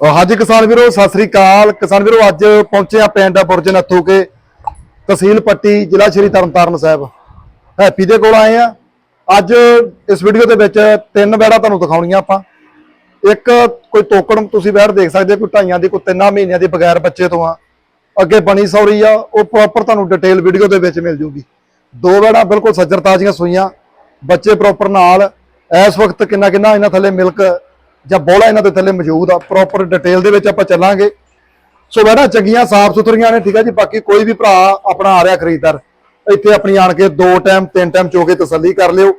ਅਹ ਹਾਂਜੀ ਕਿਸਾਨ ਵੀਰੋ, ਸਤਿ ਸ੍ਰੀ ਅਕਾਲ। ਕਿਸਾਨ ਵੀਰੋ, ਅੱਜ ਪਹੁੰਚੇ ਆ ਪਿੰਡ ਬੁਰਜ ਨੱਥੂ ਕੇ, ਤਹਿਸੀਲ ਪੱਟੀ, ਜ਼ਿਲ੍ਹਾ ਸ਼੍ਰੀ ਤਰਨਤਾਰਨ ਸਾਹਿਬ। ਹੈਪੀ ਦੇ ਕੋਲ ਆਏ ਆ ਅੱਜ ਇਸ ਵੀਡੀਓ ਦੇ ਵਿੱਚ ਤਿੰਨ ਬੈੜਾ ਤੁਹਾਨੂੰ ਦਿਖਾਉਣੀਆਂ ਆਪਾਂ। ਇੱਕ ਕੋਈ ਤੋਕੜ ਤੁਸੀਂ ਬੈੜ ਦੇਖ ਸਕਦੇ ਕੋਈ ਢਾਈਆਂ ਦੀ, ਕੋਈ ਤਿੰਨਾਂ ਮਹੀਨਿਆਂ ਦੀ ਬਗੈਰ ਬੱਚੇ ਤੋਂ ਆ। ਅੱਗੇ ਬਣੀ ਸੌਰੀ ਆ, ਉਹ ਪ੍ਰੋਪਰ ਤੁਹਾਨੂੰ ਡਿਟੇਲ ਵੀਡੀਓ ਦੇ ਵਿੱਚ ਮਿਲ ਜੂਗੀ। ਦੋ ਬੈੜਾ ਬਿਲਕੁਲ ਸੱਜਰ ਤਾਜ਼ੀਆਂ ਸੂਈਆਂ, ਬੱਚੇ ਪ੍ਰੋਪਰ ਨਾਲ। ਇਸ ਵਕਤ ਕਿੰਨਾ ਕਿੰਨਾ ਇਹਨਾਂ ਥੱਲੇ ਮਿਲਕ ਜਾਂ ਬੋਲਾ ਇਹਨਾਂ ਦੇ ਥੱਲੇ ਮੌਜੂਦ ਆ ਪ੍ਰੋਪਰ ਡਿਟੇਲ ਦੇ ਵਿੱਚ ਆਪਾਂ ਚੱਲਾਂਗੇ। ਸੋ ਬੈੜਾ ਚੰਗੀਆਂ ਸਾਫ਼ ਸੁਥਰੀਆਂ ਨੇ ਠੀਕ ਆ ਜੀ? ਬਾਕੀ ਕੋਈ ਵੀ ਭਰਾ ਆਪਣਾ ਆ ਰਿਹਾ ਖਰੀਦਦਾਰ ਇੱਥੇ ਆਪਣੀ ਆਣ ਕੇ ਦੋ ਟਾਈਮ ਤਿੰਨ ਟਾਈਮ ਚੋ ਕੇ ਤਸੱਲੀ ਕਰ ਲਿਓ।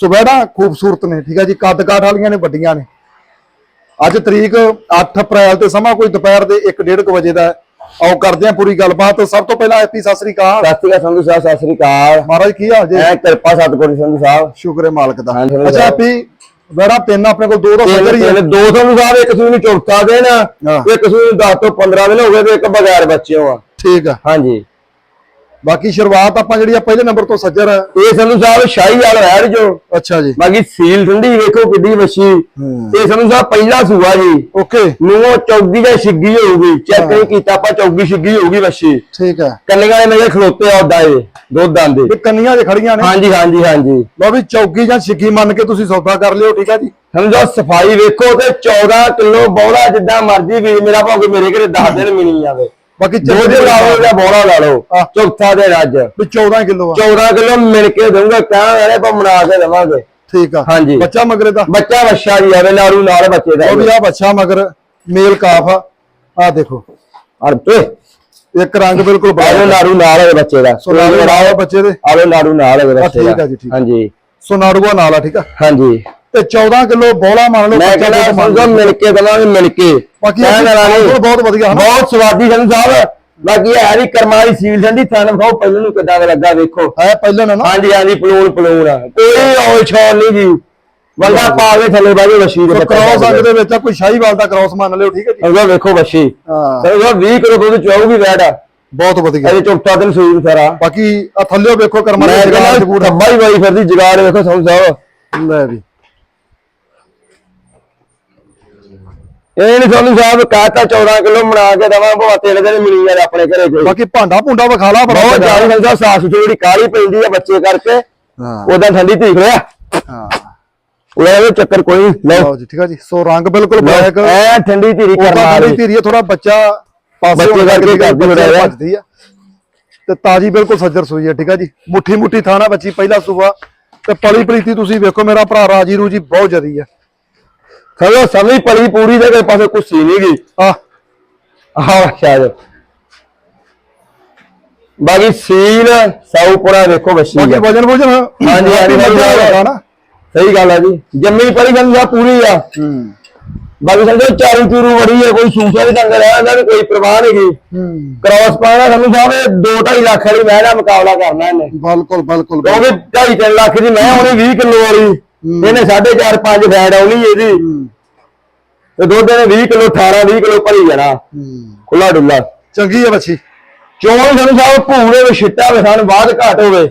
ਸੋ ਬੈੜਾ ਖੂਬਸੂਰਤ ਨੇ ਠੀਕ ਆ ਜੀ? ਕੱਦ ਕਾਠ ਵਾਲੀਆਂ ਨੇ ਵੱਡੀਆਂ ਨੇ। ਅੱਜ ਤਰੀਕ 8 ਅਪ੍ਰੈਲ ਤੇ ਸਮਾਂ ਕੋਈ ਦੁਪਹਿਰ ਦੇ 1:30 ਵਜੇ ਦਾ। ਆਓ ਕਰਦੇ ਹਾਂ ਪੂਰੀ ਗੱਲਬਾਤ। ਸਭ ਤੋਂ ਪਹਿਲਾਂ ਐਪੀ ਸਤਿ ਸ੍ਰੀ ਅਕਾਲ। ਸਤਿ ਸ਼੍ਰੀ ਅਕਾਲ ਸੰਧੂ ਸਾਹਿਬ ਸਤਿ ਸ਼੍ਰੀ ਅਕਾਲ। ਮਹਾਰਾਜ ਕੀ ਹਾਲ ਜੀ? ਐ ਕਿਰਪਾ ਸਤਿਗੁਰੂ ਸੰਧੂ ਸਾਹਿਬ। ਸ਼ੁਕਰ ਹੈ ਮਾਲਕ ਦਾ। ਅੱਛਾ ਐਪੀ ਬੈੜਾ ਤਿੰਨ ਆਪਣੇ ਕੋਲ ਦੋ ਦੋ ਤਿੰਨ ਸੱਜਰ ਹੀ ਤਿੰਨ ਦੋ ਸੰਧੂ ਸਾਹਿਬ ਇੱਕ ਸੂਈ ਨੂੰ ਦਿਨ ਹਾਂ। ਇੱਕ ਸੂਈ ਨੂੰ 10 ਤੋਂ 15 ਦਿਨ ਹੋ ਗਏ ਤੇ ਇੱਕ ਬਗੈਰ ਬੱਚਿਓ ਆ। ਠੀਕ ਆ। ਹਾਂਜੀ। ਬਾਕੀ ਸ਼ੁਰੂਆਤ ਆਪਾਂ ਜਿਹੜੀ ਆ ਪਹਿਲੇ ਨੰਬਰ ਤੋਂ ਸੱਜਰ ਆ। ਇਹ ਸੰਧੂ ਸਾਹਿਬ ਸ਼ਾਹੀ ਵਾਲ ਵੈੜ ਜੋ ਅੱਛਾ ਜੀ। ਬਾਕੀ ਸੀਲ ਠੰਡੀ ਵੇਖੋ ਕਿੱਡੀ ਵੱਛੀ। ਹੂੰ। ਇਹ ਸੰਧੂ ਸਾਹਿਬ ਪਹਿਲਾ ਸੂਆ ਜੀ। ਓਕੇ। ਨੂੰ ਚੌਗੀ ਜਾਂ ਛਿੱਗੀ ਹੋਊਗੀ। ਚੈੱਕ ਨਹੀਂ ਕੀਤਾ ਆਪਾਂ ਚੌਗੀ ਛਿੱਗੀ ਹੋਊਗੀ ਵੱਛੀ। ਠੀਕ ਆ। ਕੰਨੀਆਂ ਦੇ ਮੇਰੇ ਖਲੋਤੇ ਆ ਉਦਾਂ ਇਹ ਦੁੱਧ ਆਂਦੇ ਇਹ ਕੰਨੀਆਂ 'ਚ ਖੜੀਆਂ ਨੇ। ਹਾਂਜੀ ਹਾਂਜੀ ਹਾਂਜੀ। ਲਓ ਵੀ ਚੌਕੀ ਜਾਂ ਛਿੱਕੀ ਮੰਨ ਕੇ ਤੁਸੀਂ ਸੌਦਾ ਕਰ ਲਿਓ ਠੀਕ ਆ ਜੀ। ਸਮਝੋ ਸਫ਼ਾਈ ਵੇਖੋ ਤੇ 14 ਕਿਲੋ ਬੋਲਾ ਜਿੱਦਾਂ ਮਰਜ਼ੀ ਵੀ ਮੇਰਾ ਭਾਵੇਂ ਮੇਰੇ ਘਰੇ 10 ਦਿਨ ਮਿਲੀ ਜਾਵੇ ਬਾਕੀ ਦੋ ਦੇ ਲਾ ਲਓ ਜਾਂ ਬੋਲਾ ਲਾ ਲਓ। ਚੌਥਾ ਦੇ ਅੱਜ। ਵੀ 14 ਕਿਲੋ ਆ। 14 ਕਿਲੋ ਮਿਲ ਕੇ ਦਊਂਗਾ ਕਹਿਣਾ ਵਾਲੇ ਪਰ ਬਣਾ ਕੇ ਦੇਵਾਂਗੇ। ਠੀਕ ਆ। ਹਾਂਜੀ। ਬੱਚਾ ਮਗਰੇ ਦਾ? ਬੱਚਾ ਵੱਛਾ ਜੀ ਆਵੇ ਨਾਰੂ ਨਾਲ ਬੱਚੇ ਦਾ ਉਹ ਵੀ ਆ ਬੱਚਾ ਮਗਰ ਮੇਲ ਕਾਫ ਆ। ਆ ਦੇਖੋ। ਅਰ ਤੇ ਇੱਕ ਰੰਗ ਬਿਲਕੁਲ ਬੜਾ ਨਾਰੂ ਨਾਲ ਹੈ ਬੱਚੇ ਦਾ। ਸੋ ਨਾਲ ਲਾਓ ਬੱਚੇ ਦੇ। ਆਵੇ ਨਾਰੂ ਨਾਲ ਹੈ ਬੱਚੇ ਠੀਕ ਦਾ। ਆ ਜੀ, ਠੀਕ। ਹਾਂਜੀ। ਸੁਨਾੜੂਆ ਨਾਲ ਆ ਠੀਕ ਆ। ਹਾਂਜੀ। ਤੇ 14 ਕਿਲੋ ਬੋਲਾ ਮੰਨ ਲਓ ਮੈਂ ਕਹਿੰਦਾ ਲਓ। ਮਿਲ ਕੇ ਦਵਾਂਗੇ ਮਿਲ ਕੇ। ਬਾਕੀ ਕਹਿਣ ਵਾਲਾ ਨਹੀਂ। ਬਹੁਤ ਵਧੀਆ ਹਨਾ? ਬਹੁਤ ਸਵਾਦੀ ਸੰਤ ਸਾਹਿਬ। ਬਾਕੀ ਇਹ ਹੈ ਵੀ ਕਰਮਾਂ ਵਾਲੀ ਸੀਲ ਠੰਡੀ ਥਾਨ ਖਾਓ ਪਹਿਲਾਂ ਨੂੰ ਕਿੱਦਾਂ ਦਾ ਲੱਗਾ ਵੇਖੋ। ਹੈ ਪਹਿਲਾਂ ਨਾ ਹਾਂਜੀ ਹਾਂਜੀ ਪਲੂਣ ਪਲੂਣ। ਆ। ਕੋਈ ਔਲ ਛੋਲ ਨਹੀਂ ਜੀ। ਬੰਦਾ ਪਾਵੇ ਥੱਲੇ ਬਾਜੇ ਵਸ਼ੀ ਦੇ ਕ੍ਰੋਸ ਅੰਗ ਦੇ ਵਿੱਚ ਕੋਈ ਸ਼ਾਹੀਵਾਲ ਦਾ ਕ੍ਰੋਸ ਮੰਨ ਲਿਓ ਠੀਕ ਹੈ ਜੀ? ਅਗਰ ਵੇਖੋ ਵਸ਼ੀ ਹਾਂ। ਅਗਰ 20 ਕਿਲੋ ਦੁੱਧ ਚਾਹੂਗੀ ਵੈਟ ਆ ਬਹੁਤ ਵਧੀਆ। ਅਜੇ ਚੌਥਾ ਦਿਨ ਸੂਈ ਸਾਰਾ। ਬਾਕੀ ਆ ਥੱਲਿਓ ਵੇਖੋ ਕਰਮਾਂ ਦੇ ਜਗਾੜ ਹੀ। ਬਾਈ ਫਿਰਦੀ ਜਗਾੜ ਵੇਖੋ ਸਾਹਿਬ। ਲੈ ਵੀ। ਇਹ ਨਹੀਂ ਸੰਤ ਸਾਹਿਬ ਕਹਤਾ 14 ਕਿਲੋ ਬਣਾ ਕੇ ਦਵਾਂ ਭਵਾ ਤਿੰਨ ਦਿਨ ਮਿਲੀ ਯਾਰ ਆਪਣੇ ਘਰੇ ਕੋਈ। ਬਾਕੀ ਭਾਂਡਾ ਭੁੰਡਾ ਵਿਖਾ ਲਾ ਬਹੁਤ ਬੜਾ ਜ਼ਿਆਦਾ ਸੰਤ ਸਾਹਿਬ ਸਾਫ਼ ਸੁਥਰੀ ਜਿਹੜੀ ਕਾਲੀ ਪੈਂਦੀ ਆ ਬੱਚੇ ਕਰਕੇ ਹਾਂ। ਉਦਾਂ ਠੰਡੀ ਧੀਖ ਰਿਹਾ ਹਾਂ। ਉਹਦਾ ਚੱਕਰ ਕੋਈ ਲਓ ਜੀ ਠੀਕ ਆ ਜੀ। ਸੋ ਰੰਗ ਬਿਲਕੁਲ ਬਲੈਕ। ਐ ਠੰਡੀ ਧੀਰੀ ਕਰਨਾ ਥੋੜੀ ਧੀਰੀ ਥੋੜਾ ਬੱਚਾ ਪਾਸੇ ਕਰਕੇ ਕਰਦੀ ਬੱਚੇ ਬੜਾ ਆ। ਭੱਜਦੀ ਆ। ਤੇ ਤਾਜੀ ਬਿਲਕੁਲ ਸੱਜਰ ਸੂਈ ਆ ਠੀਕ ਆ ਜੀ। ਮੁੱਠੀ ਮੁੱਠੀ ਥਾਣਾ ਬੱਚੀ ਪਹਿਲਾ ਸੂਆ। ਤੇ ਪਲੀ ਪ੍ਰੀਤੀ ਤੁਸੀਂ ਵੇਖੋ ਮੇਰਾ ਭਰਾ ਰਾਜੀ ਰੂਜੀ ਬਹੁਤ ਜਦੀ ਆ। ਸਮਝੋ ਸਮਝ ਪਲੀ ਪੂਰੀ ਦੇ ਪਾਸੇ ਕੁਛ ਸੀ ਨਹੀਂ ਗਈ ਆ। ਆਹ ਸ਼ਾਇਦ ਬਾਕੀ ਸੀਲ ਸੌਪੁਰਾ ਵੇਖੋ ਬੱਚੀ ਬਾਕੀ ਆ। ਵਜਨ ਵਜਨ ਹਾਂਜੀ, ਹਾਂਜੀ, ਨਾ ਸਹੀ ਗੱਲ ਆ ਜੀ। ਜੰਮੀ ਪਲੀ ਗੰਦਾ ਪੂਰੀ ਆ। ਹੂੰ। ਬਾਕੀ ਸਮਝੋ ਚਾਰੂ ਚੂਰੂ ਬੜੀ ਹੈ ਕੋਈ ਸੂਸਾ ਵੀ ਤੰਗ ਰਿਹਾ ਇਹਨਾਂ ਨੂੰ ਕੋਈ ਪਰਵਾਹ ਨਹੀਂ ਗਈ ਹੂੰ। ਕ੍ਰਾਸ ਪਾਣਾ ਸਾਨੂੰ ਸਾਹਿਬ 2.5 ਲੱਖ ਵਾਲੀ ਮੈਂ ਦਾ ਮੁਕਾਬਲਾ ਕਰਨਾ ਇਹਨੇ। ਬਿਲਕੁਲ ਬਿਲਕੁਲ ਕਿਉਂਕਿ 2.5 ਲੱਖ ਦੀ ਮੈਂ ਹੋਣੀ 20 ਕਿਲੋ ਵਾਲੀ। ਇਹਨੇ 4.5 5 ਫੈਟ ਆਉਣੀ ਇਹਦੀ। ਤੇ ਦੁੱਧ ਨੇ 20 ਕਿਲੋ 18 20 ਕਿਲੋ ਭਰੀ ਜਾਣਾ। ਖੁੱਲਾ ਡੁੱਲਾ ਚੰਗੀ ਆ ਬੱਚੀ। ਚੋਣ ਸਾਨੂੰ ਸਾਹਿਬ ਭੂਰੇ ਵਿੱਚ ਛਿੱਟਾ ਹੋਵੇ ਸਾਨੂੰ ਬਾਅਦ ਘਾਟ ਹੋਵੇ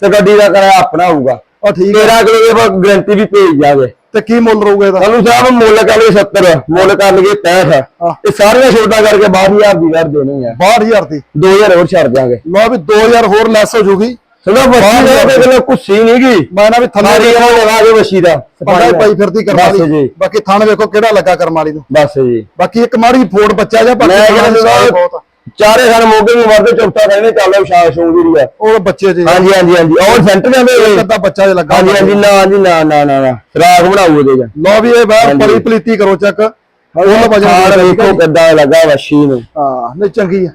ਤੇ ਗੱਡੀ ਦਾ ਕਿਰਾਇਆ ਆਪਣਾ ਹੋਊਗਾ। ਆ ਠੀਕ ਆ। 13 ਕਿਲੋ ਦੀ ਗਰੰਟੀ ਵੀ ਭੇਜ ਜਾਵੇ ਤੇ ਕੀ ਮੁੱਲ ਰਹੂਗਾ ਇਹਦਾ? ਸਾਨੂੰ ਸਾਹਿਬ ਮੁੱਲ ਕਰ ਲਏ 70 ਮੁੱਲ ਕਰ ਲਈਏ 65 ਆਹ। ਇਹ ਸਾਰੀਆਂ ਛੋਟਾ ਕਰਕੇ 12000 ਦੀ ਕਰ ਦੇਣੀ ਆ। 62000 ਦੀ 2000 ਹੋਰ ਛੱਡ ਦਿਆਂਗੇ। ਲਓ ਵੀ 2000 ਹੋਰ ਲੈਸ ਹੋ ਜੂਗੀ। ਸਮਝੋ ਬੱਚੀ ਦੇ ਉਹਦੇ ਕੋਲ ਕੁੱਸੀ ਨਹੀਂ ਗਈ ਮੈਂ ਨਾ ਵੀ ਥੱਲੇ ਸਾਰੀ ਇਹਨਾਂ ਲਗਾ ਕੇ ਬੱਚੀ ਦਾ। ਹੀ ਪਾਈ ਫਿਰਦੀ ਕਰਮਾ ਬਸ ਵਾਲੀ ਜੀ। ਬਾਕੀ ਥਣ ਵੇਖੋ ਕਿਹੜਾ ਲੱਗਾ ਕਰਮਾ ਵਾਲੀ ਨੂੰ। ਬਸ ਜੀ। ਬਾਕੀ ਇੱਕ ਮਾੜੀ ਫੋੜ ਬੱਚਾ ਜਾਂ ਬਾਕੀ ਮੈਂ ਥਾਣਾ ਕਹਿੰਦਾ ਨਿਸ਼ਾਨ ਬਹੁਤ ਆ। ਚਾਰੇ ਸਾਲ ਮੋਗੇ ਨੂੰ ਮਰਦੇ ਚੌਥਾ ਕਹਿੰਦੇ ਚੱਲ ਸ਼ਾਹ ਸ਼ੌਂਦੀ ਰਹੀ ਆ। ਉਹ ਬੱਚੇ ਜੇ ਹਾਂਜੀ ਹਾਂਜੀ ਹਾਂਜੀ। ਔਰ ਸੈਂਟਰ ਦੇ ਇੱਕ ਅੱਧਾ ਬੱਚਾ ਜੇ ਲੱਗਾ ਹਾਂਜੀ ਹਾਂਜੀ ਨਾ ਨਾ ਨਾ ਨਾ ਨਾ। ਰਾਗ ਬਣਾਉ ਉਹਦੇ ਜਾਂ ਲਓ ਵੀ ਇਹ ਬਾਹਰ ਹਾਂਜੀ। ਪਲੀਤੀ ਕਰੋ ਚੱਕ। ਉਹ ਉਹ ਵਜਨ ਵੇਖੋ ਕਿੱਦਾਂ ਲੱਗਾ ਵਸ਼ੀ ਨੂੰ। ਹਾਂ ਨਹੀਂ ਚੰਗੀ ਆ।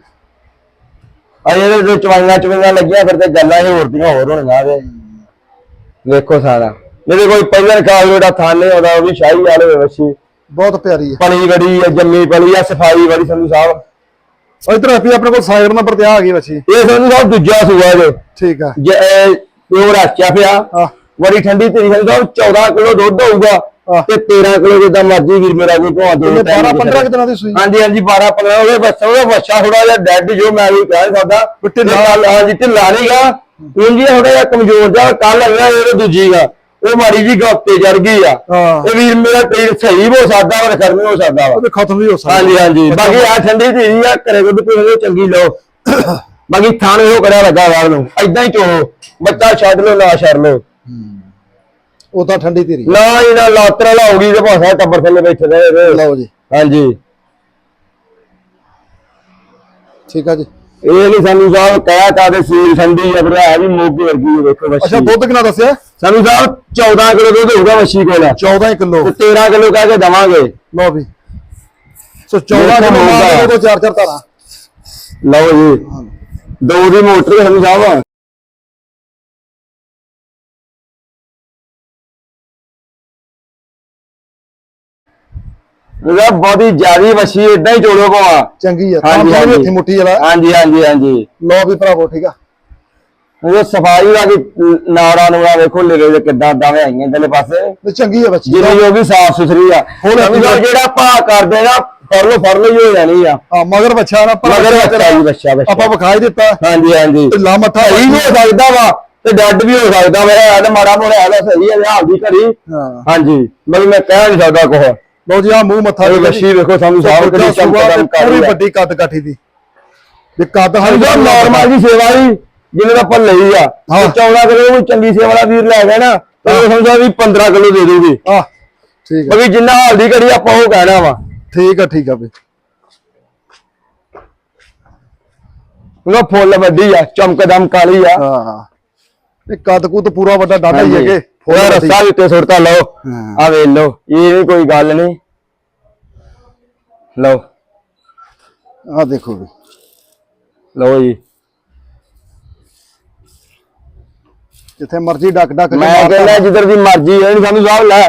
ਅਜੇ ਇਹਦੇ ਜੋ ਚਵਾਈਆਂ ਚਵਾਈਆਂ ਲੱਗੀਆਂ ਫਿਰ ਤੇ ਗੱਲਾਂ ਹੀ ਹੋਰ ਦੀਆਂ ਹੋਰ ਹੋਣੀਆਂ ਵੇ। ਵੇਖੋ ਸਾਰਾ। ਮੇਰੇ ਕੋਈ ਪਹਿਲਾਂ ਕਾਲ ਜਿਹੜਾ ਥਾਨੇ ਆਉਂਦਾ ਉਹ ਵੀ ਸ਼ਾਹੀ ਵਾਲੇ ਵਸ਼ੀ ਬਹੁਤ ਪਿਆਰੀ ਆ ਪਲੀ ਗੜੀ ਆ ਜੰਮੀ ਪਲੀ ਆ ਸਫ਼ਾਈ ਵਾਲੀ ਸੰਧੂ ਸਾਹਿਬ। ਇਧਰ ਆਪੀ ਆਪਣੇ ਕੋਲ ਸਾਈਡ ਨੰਬਰ ਤੇ ਆ ਗਈ ਬੱਚੀ ਇਹ ਸੰਧੂ ਸਾਹਿਬ ਦੂਜਾ ਸੂਆ ਜੋ। ਠੀਕ ਆ। ਜੇ ਇਹ ਪਿਓਰ ਆਚਾ ਪਿਆ। ਬੜੀ ਠੰਡੀ ਤੇਰੀ ਸੰਧੂ ਸਾਹਿਬ 14 ਕਿਲੋ ਦੁੱਧ ਹੋਊਗਾ। ਤੇ 13 ਕਿਲੋ ਜਿੱਦਾਂ ਮਰਜ਼ੀ ਵੀਰ ਮੇਰਾ ਕੋਈ ਭਾਂ ਦੋ 12 15 ਦਿਨਾਂ ਦੀ ਸੂਈ? ਹਾਂਜੀ ਹਾਂਜੀ 12 15 ਉਹਦੇ ਬੱਚਾ ਉਹਦਾ ਬੱਚਾ ਥੋੜਾ ਜਿਹਾ ਡੈਡ ਜੋ ਮੈਂ ਵੀ ਕਹਿ ਸਕਦਾ। ਢਿੱਲਾ। ਢਿੱਲਾ ਹਾਂਜੀ ਢਿੱਲਾ ਨਹੀਂਗਾ ਉਂਝ ਹੀ ਥੋੜਾ ਜਿਹਾ ਕਮਜ਼ੋਰ ਜਿਹਾ ਕੱਲ ਆਇਆ ਇਹ ਦੂਜੀ ਗਾ ਉਹ ਮਾੜੀ ਜੀ ਗੱਪਤੇ ਚੜ ਗਈ ਆ। ਹਾਂ। ਇਹ ਵੀਰ ਮੇਰਾ ਟ੍ਰੇਨ ਸਹੀ ਹੋ ਸਕਦਾ ਵਾ ਖਰਮ ਹੋ ਸਕਦਾ ਵਾ। ਖਤਮ ਵੀ ਹੋ ਸਕਦਾ। ਹਾਂਜੀ ਹਾਂਜੀ ਬਾਕੀ ਆ ਠੰਡੀ ਧੀਰੀ ਆ ਘਰੇ ਦੁੱਧ ਪੀਣੇ ਚੰਗੀ ਲਓ। ਬਾਕੀ ਥਾਣੇ ਉਹ ਕਰਿਆ ਲੱਗਾ ਵਾਲ ਨੂੰ। ਐਦਾਂ ਹੀ ਚੋਹੋ ਬੱਚਾ ਛੱਡ ਲਓ ਨਾ ਛੱਡ ਲਓ। ਉਹ ਤਾਂ ਠੰਡੀ ਧੀਰੀ ਨਾ ਇਹਨਾਂ ਲਾਤਰਾ ਲਾਉਗੀ ਤੇ ਭਾਸਾ ਟੱਬਰ ਥੱਲੇ ਬੈਠੇ ਰਹੇ। ਲਓ ਜੀ। ਹਾਂਜੀ। ਠੀਕ ਆ ਜੀ। ਇਹ ਨਹੀਂ ਸਾਨੂੰ ਸਾਹਿਬ ਕਹਿਆ ਤਾਂ ਤੇ ਸੀਲ ਠੰਡੀ ਆ ਪਰ ਹੈ ਵੀ ਮੋਗੀ ਵਰਗੀ ਵੇਖੋ ਅੱਛਾ ਵੱਛੀ ਦੁੱਧ ਕਿੰਨਾ ਦੱਸਿਆ? ਸਾਨੂੰ ਸਾਹਿਬ 14 ਕਿਲੋ ਦੁੱਧ ਹੋਊਗਾ ਵੱਛੀ ਕੋਲ। 14 ਕਿਲੋ। ਤੇ 13 ਕਿਲੋ ਕਹਿ ਕੇ ਦਵਾਂਗੇ। ਲਓ ਵੀ। ਸੋ 14 ਕਿਲੋ ਮਾਲ ਦੇ ਚਾਰ ਚਾਰ ਧਾਰਾਂ। ਲਓ ਜੀ। ਦੋ ਦੀ ਮੋਟਰ ਸਾਨੂੰ ਸਾਹਿਬ। ਉਹਦਾ ਬਹੁਤੀ ਜ਼ਿਆਦੀ ਵਸੀ ਇਦਾਂ ਹੀ ਜੋੜੋ ਭਾਵਾ। ਚੰਗੀ ਆ ਤਾਂ ਹਾਂਜੀ, ਥੋੜੀ ਹਾਂਜੀ। ਹੱਥੀ ਮੁੱਠੀ ਵਾਲਾ। ਹਾਂਜੀ ਹਾਂਜੀ ਹਾਂਜੀ। ਲਓ ਵੀ ਭਰਾਵੋ ਠੀਕ ਆ। ਉਹ ਸਫ਼ਾਈ ਦਾ ਕਿ ਨਾੜਾ ਨੂੜਾ ਵੇਖੋ ਲਿਰੇ ਦੇ ਕਿੱਦਾਂ ਦਾਵੇਂ ਆਈਆਂ ਇਧਰਲੇ ਪਾਸੇ। ਤੇ ਚੰਗੀ ਆ ਬੱਚੀ ਜਿਹੜੀ ਉਹ ਵੀ ਸਾਫ਼ ਸੁਥਰੀ ਆ। ਹੁਣ ਜਿਹੜਾ ਭਾ ਕਰਦੇ ਨਾ ਫੜ ਲੋ ਫੜ ਲੋ ਹੀ ਹੋ ਜਾਣੀ ਆ। ਆ ਮਗਰ ਬੱਚਾ ਨਾ ਭਰਾ। ਮਗਰ ਬੱਚਾ ਜੀ ਬੱਚਾ ਬੱਚਾ ਆਪਾਂ ਵਿਖਾਈ ਦਿੱਤਾ। ਹਾਂਜੀ ਹਾਂਜੀ। ਢਿੱਲਾ ਮੱਠਾ ਸਹੀ ਵੀ ਹੋ ਸਕਦਾ ਵਾ ਤੇ ਡੱਡ ਵੀ ਹੋ ਸਕਦਾ ਵਾ। ਇਹ ਤਾਂ ਮਾੜਾ ਮੋੜਾ ਹੈਗਾ ਸਹੀ ਹੈ ਹਾਲ ਦੀ ਘੜੀ। ਹਾਂ। ਹਾਂਜੀ ਮਤਲਬ ਮੈਂ ਕਹਿ ਨਹੀਂ ਸਕਦਾ ਕੋਹ ਲਓ ਜੀ ਆ ਮੂੰਹ ਮੱਥਾ ਇਹ ਲੱਛੀ ਜੀ। ਵੇਖੋ ਸਾਨੂੰ ਸਾਹ ਕਰੀ ਤੇ ਚਮਕਦਮ ਕਰ ਰਹੀ ਵੱਡੀ ਕੱਦ ਕਾਠੀ ਦੀ। ਤੇ ਕੱਦ ਹਰ ਹਲਦਾ ਨਾਰਮਲ ਦੀ ਸੇਵਾ ਹੀ ਜਿਹਨੇ ਦਾ ਆਪਾਂ ਲਈ ਆ। ਹਾਂ। 14 ਕਿਲੋ ਕੋਈ ਚੰਗੀ ਸੇਵਾ ਵਾਲਾ ਵੀਰ ਲੈ ਗਿਆ ਨਾ ਤੇ ਉਹ ਸਮਝਾ ਵੀ 15 ਕਿਲੋ ਦੇ ਦੂਗੀ ਆ ਠੀਕ ਆ। ਜਿੰਨਾ ਹਾਲ ਦੀ ਘੜੀ ਆਪਾਂ ਉਹ ਕਹਿਣਾ ਵਾ। ਠੀਕ ਆ ਠੀਕ ਆ ਵੀ ਉਹਦਾ ਫੁੱਲ ਵੱਡੀ ਆ ਚਮਕਦਮ ਕਾਲੀ ਆ। ਹਾਂ ਇਹ ਕੱਦ ਕੁੱਦ ਪੂਰਾ ਵੱਡਾ ਡਾਢਾ ਹੀ ਹੈਗੇ। ਥੋੜਾ ਰਸਤਾ ਵੀ ਉੱਤੇ ਸੁੱਟਤਾ ਲਓ। ਆ ਵੇਖ ਲਓ ਇਹ ਨਹੀਂ ਕੋਈ ਗੱਲ ਨਹੀਂ। ਲਓ। ਆ ਦੇਖੋ ਵੀ। ਲਓ ਜੀ। ਜਿੱਥੇ ਮਰਜ਼ੀ ਡੱਕ ਡੱਕ ਮੈਂ। ਕਹਿੰਦਾ ਜਿੱਧਰ ਦੀ ਮਰਜ਼ੀ ਹੈ ਨਹੀਂ ਸਾਨੂੰ ਸਾਹ ਲੈ।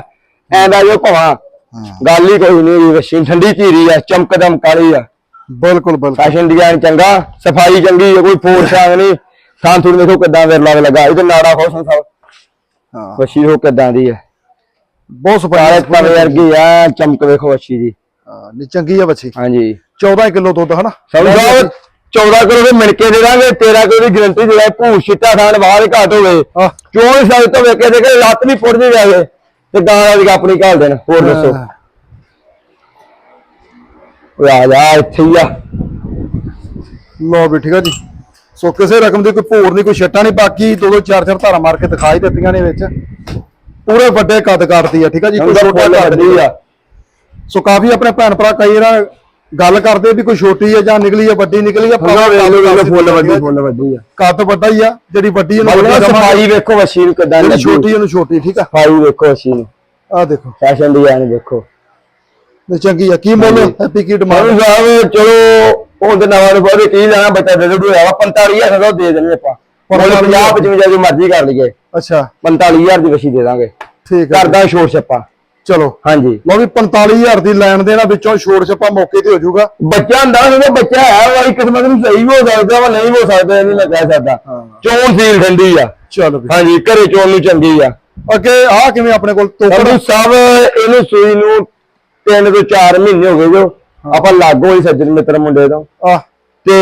ਐਂਦਾ ਜੋ ਭਵਾ। ਗੱਲ ਹੀ ਕੋਈ ਨਹੀਂ ਵਸ਼ੀ ਠੰਡੀ ਧੀਰੀ ਆ ਚਮਕਦਮ ਕਾਲੀ ਆ। ਬਿਲਕੁਲ ਬਿਲਕੁਲ। ਫੈਸ਼ਨ ਡਿਜ਼ਾਈਨ ਚੰਗਾ ਸਫ਼ਾਈ ਚੰਗੀ ਹੈ ਕੋਈ ਫੋਰ ਸ਼ਾਂਗ ਨਹੀਂ। ਥਾਂ ਥੋੜੀ ਦੇਖੋ ਕਿੱਦਾਂ ਵਿਰਲਾ ਲੱਗਾ ਇਹਦੇ ਨਾੜਾ ਖੋਸਨ ਸਾਹਿਬ ਹਾਂ। ਹੋ ਕਿੱਦਾਂ ਦੀ ਹੈ? ਬਹੁਤ ਕਾਲੇ ਸਪਾਇਸ ਪਰ ਵਰਗੀ ਆ ਚਮਕ ਵੇਖੋ ਵਸ਼ੀ ਦੀ। ਨਹੀਂ ਚੰਗੀ ਆ ਬੱਚੀ ਹਾਂਜੀ। 14 ਕਿਲੋ ਦੁੱਧ ਹਨਾ? ਸਾਹਿਬ 14 ਕਿਲੋ ਦੇ ਮਿਣ ਕੇ ਦੇ ਦਾਂਗੇ 13 ਕਿਲੋ ਦੀ ਗਰੰਟੀ ਦੇ ਦਾਂਗੇ ਭੂਰ ਛਿੱਟਾ ਖਾਣ ਬਾਹਰ ਘਾਟ ਹੋਵੇ। ਨਹੀਂ ਸਕਦੇ ਤੋਂ ਵੇਖੇ ਦੇ ਕੇ ਲੱਤ ਵੀ ਫੁੱਟ ਨਹੀਂ ਜਾਵੇ। ਤੇ ਗਾਂ ਵਾਲੀ ਆਪਣੀ ਘਾਲ ਦੇਣ ਹੋਰ ਦੱਸੋ। ਓਏ ਆ ਜਾ ਇੱਥੇ ਹੀ ਆ। ਲੋ ਵੀ ਠੀਕ ਆ ਜੀ। ਸੋ ਕਿਸੇ ਰਕਮ ਦੀ ਕੋਈ ਭੋਰ ਨਹੀਂ ਕੋਈ ਛੱਟਾ ਨਹੀਂ ਬਾਕੀ ਦੋ ਦੋ ਚਾਰ ਚਾਰ ਧਾਰਾਂ ਮਾਰ ਕੇ ਦਿਖਾਈ ਦਿੱਤੀਆਂ ਨੇ ਵਿੱਚ। ਪੂਰੇ ਵੱਡੇ ਕੱਦ ਕਾਟਦੀ ਆ ਠੀਕ ਆ ਜੀ ਕੋਈ ਛੋਟਾ ਕੱਦ ਨਹੀਂ ਆ। ਸੋ ਕਾਫੀ ਆਪਣੇ ਭੈਣ ਭਰਾ ਕਈ ਨਾ ਗੱਲ ਕਰਦੇ ਵੀ ਕੋਈ ਛੋਟੀ ਹੈ ਜਾਂ ਨਿਕਲੀ ਹੈ ਵੱਡੀ ਨਿਕਲੀ ਹੈ ਫੁੱਲ ਵੇਖ ਲਓ ਵੇਖ ਲਓ, ਫੁੱਲ ਵੱਡੀ ਕੱਦ ਫੁੱਲ ਵੱਡੀ ਆ। ਵੱਡਾ ਹੀ ਆ ਜਿਹੜੀ ਵੱਡੀ ਇਹਨੂੰ ਵੱਡੀ ਸਫ਼ਾਈ ਵੇਖੋ ਮਸ਼ੀਨ ਕਿਦਾਂ ਲੱਗੀ। ਛੋਟੀ ਇਹਨੂੰ ਛੋਟੀ ਠੀਕ ਆ। ਸਫ਼ਾਈ ਵੇਖੋ ਮਸ਼ੀਨ। ਆ ਦੇਖੋ। ਫੈਸ਼ਨ ਡਿਜ਼ਾਈਨ ਵੇਖੋ। ਤੇ ਚੰਗੀ ਆ ਕੀ ਮੁੱਲ? ਹੈਪੀ ਕੀ ਮਾਰੂ। ਡਿਮਾਂਡ ਸਾਹਿਬ ਚਲੋ ਉਹ ਤੇ ਨਵਾਂ ਨੂੰ ਬਾਅਦ ਕੀ ਲੈਣਾ ਬੱਚਾ ਦੇ ਦੋ ਹੋਇਆ 45000 ਦਾ ਦੇ ਦੇਣੇ ਆਪਾਂ। ਪਰ 50 55 ਜੋ ਮਰਜ਼ੀ ਕਰ ਲਈਏ। ਅੱਛਾ। 45000 ਦੀ ਵਸ਼ੀ ਦੇ ਦਾਂਗੇ। ਠੀਕ ਆ ਕਰਦਾ ਛੋੜ ਛੱਪਾ। ਚਲੋ। ਹਾਂਜੀ। ਲਓ ਵੀ 45000 ਦੀ ਲੈਣ ਦੇ ਨਾ ਵਿੱਚੋਂ ਛੋੜ ਛੱਪਾ ਮੌਕੇ ਤੇ ਹੋ ਜਾਊਗਾ। ਬੱਚਾ ਹੁੰਦਾ ਉਹਦਾ ਬੱਚਾ ਹੈ ਵਾਲੀ ਕਿਸਮਤ ਨੂੰ ਸਹੀ ਹੋ ਸਕਦਾ ਵਾ ਨਹੀਂ ਹੋ ਸਕਦਾ ਇਹ ਨਹੀਂ ਮੈਂ ਕਹਿ ਸਕਦਾ। ਹਾਂ। ਚੋਣ ਸੀਲ ਠੰਡੀ ਆ। ਚਲੋ ਵੀ। ਹਾਂਜੀ ਘਰੇ ਚੋਣ ਨੂੰ ਚੰਗੀ ਆ। ਅੱਗੇ ਆ ਕਿਵੇਂ ਆਪਣੇ ਕੋਲ ਤੋਕੜ? ਸਾਹਿਬ ਇਹਨੂੰ ਸੂਈ ਨੂੰ ਤਿੰਨ ਤੋਂ 4 ਮਹੀਨੇ ਹੋ ਗਏ ਜੋ। ਆਪਾਂ ਲਾਗੋ ਹੀ ਸੱਜਣ ਮਿੱਤਰ ਮੁੰਡੇ ਤੋਂ। ਆ ਤੇ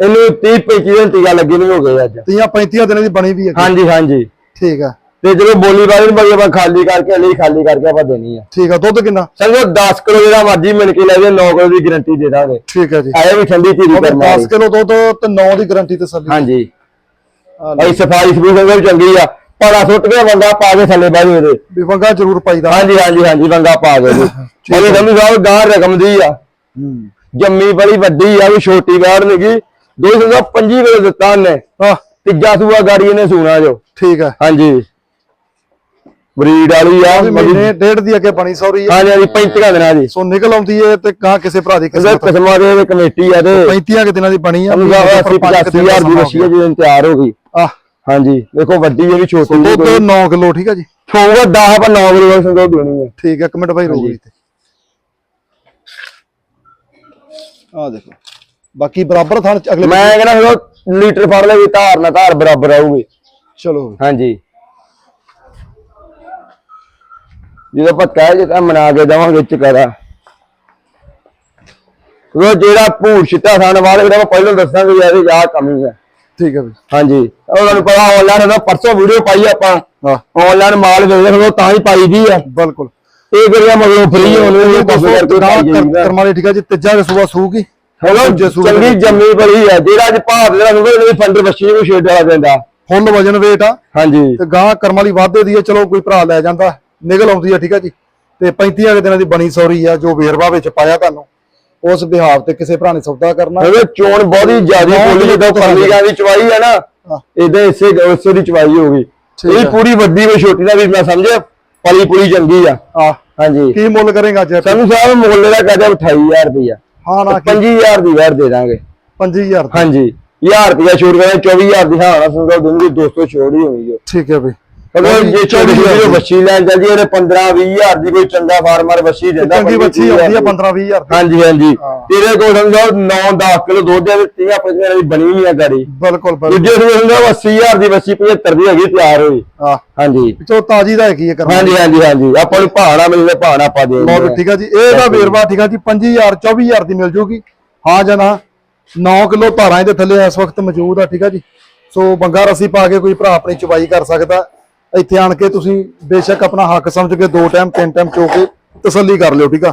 ਇਹਨੂੰ 30 35 ਦਿਨ ਟੀਕਾ ਲੱਗੇ ਨਹੀਂ ਹੋ ਗਏ ਅੱਜ। ਤੀਆਂ 35 ਦਿਨਾਂ ਦੀ ਬਣੀ ਵੀ ਹੈ ਹਾਂਜੀ ਹਾਂਜੀ। ਠੀਕ ਆ। ਤੇ ਜਦੋਂ ਬੋਲੀ ਬਾਰੀ ਨੂੰ ਬਈ ਆਪਾਂ ਖਾਲੀ ਕਰਕੇ ਲਈ ਖਾਲੀ ਕਰਕੇ ਆਪਾਂ ਦੇਣੀ ਆ। ਠੀਕ ਆ ਦੁੱਧ ਕਿੰਨਾ? ਸਮਝੋ 10 ਕਿਲੋ ਜਿਹੜਾ ਮਰਜ਼ੀ ਮਿਲ ਕੇ ਲੈ ਜਾਏ 9 ਕਿਲੋ ਦੀ ਗਾਰੰਟੀ ਦੇ ਦਾਂਗੇ। ਠੀਕ ਆ ਜੀ। ਆਏ ਵੀ ਠੰਡੀ ਉਹਦੇ ਕਰਨਾ 10 ਕਿਲੋ ਦੁੱਧ ਤੇ 9 ਦੀ ਗਾਰੰਟੀ ਤੇ ਸੱਲੀ। ਹਾਂਜੀ। ਭਾਈ ਸਫ਼ਾਈ ਸਫੂਈ ਵੀ ਚੰਗੀ ਆ। ਪਾੜਾ ਸੁੱਟ ਕੇ ਬੰਦਾ ਪਾ ਕੇ ਥੱਲੇ ਬਹਿ ਜਾਵੇ ਵੀ ਵੰਗਾ ਜ਼ਰੂਰ ਪਾਈਦਾ। ਹਾਂਜੀ ਹਾਂਜੀ ਹਾਂਜੀ ਬੰਦਾ ਪਾ ਕੇ ਜੀ। ਸੰਧੂ ਸਾਹਿਬ ਗਾਂ ਰਕਮ ਦੀ ਆ। ਜੰਮੀ ਬੜੀ ਵੱਡੀ ਆ ਵੀ ਛੋਟੀ ਬਾੜ ਨਹੀਂਗੀ ਦੋ ਸੌ ਪੰਜੀ ਵੇਲੇ ਦਿੱਤਾ ਉਹਨੇ। ਆ ਤੀਜਾ ਸੂਆ ਗਾੜੀ ਇਹਨੇ ਸੂਣਾ ਜੋ। ਠੀਕ ਆ। ਹਾਂਜੀ। ਬਰੀਡ ਵਾਲੀ ਆ ਮਹੀਨੇ ਡੇਢ ਦੀ ਅੱਗੇ ਬਣੀ ਸੌਰੀ ਆ ਹਾਂਜੀ ਹਾਂਜੀ 35 ਦਿਨਾਂ ਦੀ। ਸੋ ਨਿਕਲ ਆਉਂਦੀ ਏ ਤੇ ਕਾ ਕਿਸੇ ਭਰਾ ਦੀ ਕਿਸਮਤ ਕਿਸਮਾਂ ਦੇ ਕਮੇਟੀ ਆ ਤੇ 35 ਕਿ ਦਿਨਾਂ ਦੀ ਬਣੀ ਆ ਸੰਧੂ ਵੀ ਸਾਹਿਬ ਉੱਪਰ ਪੰਜ ਕੁ ਦਿਨ ਦਾ 85000 ਦੀ ਵਸ਼ੀ ਜਦੋਂ ਤਿਆਰ ਹੋ ਗਈ। ਆ ਹਾਂਜੀ ਦੇਖੋ ਵੱਡੀ ਵੀ ਛੋਟੀ ਦੁੱਧ ਕੋਈ। 9 ਕਿਲੋ ਠੀਕ ਆ ਜੀ? ਹੋਊਗਾ 10 ਪਰ 9 ਕਿਲੋ ਸੰਦੋ ਦੇਣੀ ਹੈ ਠੀਕ ਆ ਇੱਕ ਮਿੰਟ ਭਾਈ। ਜੀ ਤੇ। ਆ ਦੇਖੋ। ਬਾਕੀ ਬਰਾਬਰ ਥਾਂ ਚ ਅਗਲੇ ਮੈਂ ਕਹਿੰਦਾ ਫਿਰ ਲੀਟਰ ਫੜ ਲੈ ਵੀ ਧਾਰ ਨਾ ਧਾਰ ਬਰਾਬਰ ਆਊਗੀ। ਚਲੋ ਹਾਂਜੀ। ਜਦੋਂ ਆਪਾਂ ਕਹਿ ਜੇ ਤਾਂ ਮਨਾ ਕੇ ਦੇਵਾਂਗੇ ਚਕਾਰਾ ਉਹ ਜਿਹੜਾ ਭੂਰ ਛਿੱਟਾ ਖਾਣ ਵਾਲੇ ਜਿਹੜਾ ਆਪਾਂ ਪਹਿਲਾਂ ਦੱਸਾਂਗੇ ਯਾਰ ਇਹ ਆਹ ਕਮੀ ਹੈ ਠੀਕ ਹੈ ਵੀ। ਹਾਂਜੀ। ਉਹਨਾਂ ਨੂੰ ਪਤਾ ਆਨਲਾਈਨ ਉਹਦਾ ਪਰਸੋਂ ਵੀਡੀਓ ਪਾਈ ਆਪਾਂ ਹਾਂ। ਆਨਲਾਈਨ ਮਾਲ ਵੇਚਦੇ ਫਿਰ ਉਹ ਤਾਂ ਹੀ ਪਾਈ ਦੀ ਆ ਬਿਲਕੁਲ। ਇਹ ਜਿਹੜੀਆਂ ਮਗਰੋਂ ਫ੍ਰੀ ਹੋਣੇ ਪਾਈ ਜਾਈਦਾ। ਕਰਮਾਂ ਵਾਲੀ ਠੀਕ ਹੈ ਜੀ ਤੀਜਾ ਦੇ ਸੂਆ ਸੂਗੀ। ਹੈਲੋ ਚੰਗੀ ਜੰਮੀ ਬੜੀ ਆ ਜਿਹੜਾ ਅੱਜ ਭਾਰਤ ਦਾ ਨੂੰ ਇਹਦੇ ਫੰਡਰ ਬੱਚੀ ਨੂੰ ਛੇੜ ਵਾਲਾ ਪੈਂਦਾ। ਫੁੱਲ ਵਜਨ weight ਆ। ਹਾਂਜੀ। ਤੇ ਗਾਂ ਕਰਮ ਵਾਲੀ ਵਾਧੇ ਦੀ ਹੈ ਚਲੋ ਕੋਈ ਭਰਾ ਲੈ ਜਾਂਦਾ ਨਿਕਲ ਆਉਂਦੀ ਹੈ ਠੀਕ ਹੈ ਜੀ। ਤੇ 35 ਵਾਲੇ ਦਿਨਾਂ ਦੀ ਬਣੀ ਸੌਰੀ ਆ ਜੋ ਵੇਰਵਾ ਵਿੱਚ ਪਾਇਆ ਤੁਹਾਨੂੰ ਉਸ ਬਿਹਾਵ ਤੇ ਕਿਸੇ ਭਰਾ ਨੇ ਸੌਦਾ ਕਰਨਾ। ਇਹਦੇ ਚੋਣ ਬਹੁਤੀ ਜ਼ਿਆਦਾ ਬੋਲੀ ਜਦੋਂ ਪਰਲੀ ਗਾਂ ਦੀ ਚਵਾਈ ਆ ਨਾ। ਇਦਾਂ ਇਸੇ ਉਸੇ ਦੀ ਚਵਾਈ ਹੋ ਗਈ। ਠੀਕ ਇਹ। ਪੂਰੀ ਵੱਡੀ ਵੀ ਛੋਟੀ ਦਾ ਵੀ ਮੈਂ ਸਮਝਿਆ ਪਲੀ ਪੂਰੀ ਚੰਗੀ ਆ। ਆ ਹਾਂਜੀ। ਕੀ ਮੁੱਲ ਕਰੇਗਾ ਅੱਜ? ਸਾਨੂੰ ਸਾਹਿਬ ਮੁੱਲ ਦਾ ਕਹਦਾ 28000 ਰੁਪਇਆ ਹਾਂ ਨਾ 25000 ਦੀ ਵੈਰ ਦੇ ਦਾਂਗੇ। 25000 ਹਾਂਜੀ। 1000 ਰੁਪਇਆ ਛੋੜ ਕੇ 24000 ਦੀ ਹਾਂ ਸੁਣਦਾ ਦੁੰਗੀ 200 ਛੋੜ ਹੀ ਹੋਣੀ ਜੋ ਠੀਕ ਹੈ ਬਈ ਅਗਰ ਜੇ ਚੌੜੀ ਜਿਹੀ ਵੱਛੀ ਲੈਣ ਜਾਂਦੀ ਉਹਨੇ 15 20000 ਦੀ ਕੋਈ ਚੰਗਾ ਫਾਰਮਰ ਵੱਛੀ ਦਿੰਦਾ ਚੰਗੀ ਬੱਚੀ ਆਉਂਦੀ ਆ 15 20000 ਦੀ। ਹਾਂਜੀ ਹਾਂਜੀ। ਹਾਂ। ਤੇਰੇ ਕੋਲ ਸਮਝੋ 9-10 ਕਿਲੋ ਦੁੱਧ ਦੇ 30 55 ਦੀ ਬਣੀ ਨਹੀਂ ਆ ਗਾੜੀ। ਬਿਲਕੁਲ ਬਿਲਕੁਲ। ਦੂਜੇ ਨੂੰ ਸਮਝੋ 80000 ਦੀ ਵੱਛੀ 75 ਦੀ ਹੈਗੀ ਤਿਆਰ ਹੋਈ। ਆ ਹਾਂਜੀ। ਚੋ ਤਾਜੀ ਦਾ ਕੀ ਹੈ ਕਰਨਾ। ਹਾਂਜੀ ਹਾਂਜੀ ਹਾਂਜੀ। ਆਪਾਂ ਨੂੰ ਭਾਣਾ ਮਿਲਦੇ ਭਾਣਾ ਆਪਾਂ ਦੇ ਲਓ ਵੀ ਠੀਕ ਆ ਜੀ। ਇਹ ਦਾ ਵੇਰਵਾ ਠੀਕ ਆ ਜੀ। 25000 24000 ਦੀ ਮਿਲ ਜੂਗੀ। ਹਾਂ ਜਾਂ ਨਾ। 9 ਕਿਲੋ ਧਾਰਾਂ ਇਹਦੇ ਥੱਲੇ ਇਸ ਵਕਤ ਮੌਜੂਦ ਆ ਠੀਕ ਆ ਜੀ। ਸੋ ਬੰਗਾ ਰਸੀ ਪਾ ਕੇ ਕੋਈ ਭਰਾ ਆਪਣੀ ਚਵਾਈ ਕਰ ਸਕਦਾ। ਇੱਥੇ ਆਣ ਕੇ ਤੁਸੀਂ ਬੇਸ਼ੱਕ ਆਪਣਾ ਹੱਕ ਸਮਝ ਕੇ ਦੋ ਟਾਈਮ ਤਿੰਨ ਟਾਈਮ ਚੋ ਕੇ ਤਸੱਲੀ ਕਰ ਲਿਓ ਠੀਕ ਆ?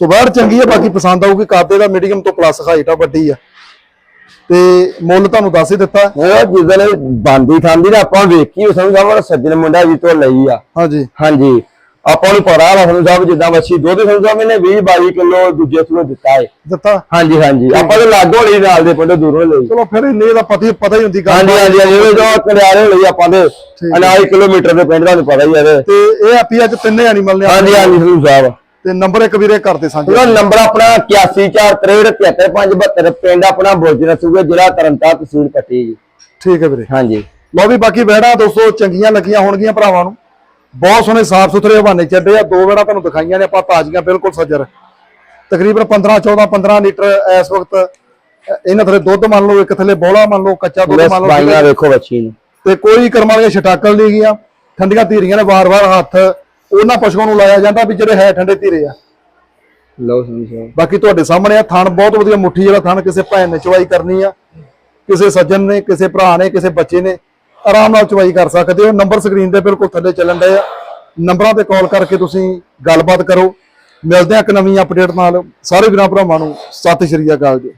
ਸੋ ਬਾਹਰ ਚੰਗੀ ਆ ਬਾਕੀ ਪਸੰਦ ਆਊਗੀ। ਕਾਦੇ ਦਾ ਮੀਡੀਅਮ ਤੋਂ ਪਲੱਸ ਹਾਈਟ ਆ ਵੱਡੀ ਆ। ਤੇ ਮੁੱਲ ਤੁਹਾਨੂੰ ਦੱਸ ਹੀ ਦਿੱਤਾ। ਉਹ ਜਿੱਦਣ ਬੰਦੀ ਖਾਂਦੀ ਨਾ ਆਪਾਂ ਵੇਖੀ ਨੂੰ ਸਾਹਮਣੇ ਸੱਜਣ ਮੁੰਡਾ ਜੀ ਤੋਂ ਲਈ ਆ। ਹਾਂਜੀ। ਹਾਂਜੀ। ਆਪਾਂ ਨੂੰ ਪਤਾ ਵਾ ਸਾਨੂੰ ਸਾਹਿਬ ਜਿੱਦਾਂ ਵੱਛੀ ਦੁੱਧ ਸਾਨੂੰ ਸਾਹਿਬ ਨੇ 20 22 ਕਿਲੋ ਦੂਜੇ ਤੋਂ ਦਿੱਤਾ ਹੈ ਦਿੱਤਾ? ਹਾਂਜੀ ਹਾਂਜੀ। ਆਪਾਂ ਤਾਂ ਲਾਗੋਂ ਲਈ ਨਾਲ ਦੇ ਪਿੰਡੋਂ ਦੂਰੋਂ ਲਈ। ਚਲੋ ਫਿਰ ਇੰਨੇ ਦਾ ਪਤਾ ਹੀ ਪਤਾ ਹੀ ਹੁੰਦੀ ਗੱਲ ਹਾਂਜੀ ਹਾਂਜੀ ਉਹ ਜੋ ਕਲਿਆਰੇ ਲਈ ਆਪਾਂ ਦੇ ਠੀਕ। ਅਨਾਜ ਕਿਲੋਮੀਟਰ ਦੇ ਪਿੰਡ ਦਾ ਤੁਹਾਨੂੰ ਪਤਾ ਹੀ ਹੈ। ਤੇ ਇਹ ਆਪੀ ਅੱਜ ਤਿੰਨੇ ਐਨੀਮਲ ਨੇ ਹਾਂਜੀ ਹਾਂਜੀ ਸਾਹਿਬ। ਤੇ ਨੰਬਰ ਇੱਕ ਵੀਰੇ ਕਰਦੇ ਸਾਂਝੇ। ਉਹਦਾ ਨੰਬਰ ਆਪਣਾ 8143373572 ਪਿੰਡ ਆਪਣਾ ਬੋਜਨਾ ਸੂਗੇ ਜ਼ਿਲ੍ਹਾ ਤਰਨਤਾਰਨ ਤਹਿਸੀਲ ਪੱਟੀ ਜੀ। ਠੀਕ ਹੈ ਵੀਰੇ। ਹਾਂਜੀ। ਲਓ ਵੀ ਬਾਕੀ ਵਹਿੜਾਂ ਦੋਸਤੋ ਚੰਗੀਆਂ ਲੱਗੀਆਂ ਹੋਣਗੀਆਂ ਭਰਾਵਾਂ ਨੂੰ। ਬਹੁਤ ਸੋਹਣੇ ਸਾਫ਼ ਸੁਥਰੇ ਹਵਾਨੇ ਚੱਡੇ ਆ ਦੋ ਵਹਿੜਾਂ ਤੁਹਾਨੂੰ ਦਿਖਾਈਆਂ ਨੇ ਆਪਾਂ ਤਾਜ਼ੀਆਂ ਬਿਲਕੁਲ ਸੱਜਰ। ਤਕਰੀਬਨ 15 14 15 ਲੀਟਰ ਇਸ ਵਕਤ ਇਹਨਾਂ ਥੱਲੇ ਦੁੱਧ ਮੰਨ ਲਓ ਇੱਕ ਥੱਲੇ ਬੋਲਾ ਮੰਨ ਲਓ ਕੱਚਾ ਦੁੱਧ ਮੰਨ ਲਓ ਬਾਈਆਂ ਵੇਖੋ ਬੱਚੀ ਨੂੰ। ਤੇ ਕੋਈ ਕਰਮਾਂ ਵਾਲੀਆਂ ਛਟਾਕਲ ਨਹੀਂ ਗਈਆਂ ਠੰਡੀਆਂ ਧੀਰੀਆਂ ਨੇ ਵਾਰ-ਵਾਰ ਹੱਥ ਉਹਨਾਂ ਪਸ਼ੂਆਂ ਨੂੰ ਲਾਇਆ ਜਾਂਦਾ ਵੀ ਜਿਹੜੇ ਹੈ ਠੰਡੇ ਧੀਰੇ ਆ। ਲਓ ਸਾਹਿਬ ਬਾਕੀ ਤੁਹਾਡੇ ਸਾਹਮਣੇ ਆ ਥਣ ਬਹੁਤ ਵਧੀਆ ਮੁੱਠੀ ਜਿਹੜਾ ਥਣ ਕਿਸੇ ਭੈਣ ਨੇ ਚਵਾਈ ਕਰਨੀ ਆ ਕਿਸੇ ਸੱਜਣ ਨੇ ਕਿਸੇ ਭਰਾ ਨੇ ਕਿਸੇ ਬੱਚੇ ਨੇ ਆਰਾਮ ਨਾਲ ਚਵਾਈ ਕਰ ਸਕਦੇ ਹੋ। ਨੰਬਰ ਸਕਰੀਨ ਦੇ ਬਿਲਕੁਲ ਥੱਲੇ ਚੱਲਣ ਡਏ ਆ। ਨੰਬਰਾਂ ਤੇ ਕਾਲ ਕਰਕੇ ਤੁਸੀਂ ਗੱਲਬਾਤ ਕਰੋ। ਮਿਲਦੇ ਆ ਇੱਕ ਨਵੀਂ ਅਪਡੇਟ ਨਾਲ। ਸਾਰੇ ਵੀਰਾਂ ਭਰਾਵਾਂ ਨੂੰ ਸਤਿ ਸ਼੍ਰੀ ਅਕਾਲ ਜੀ।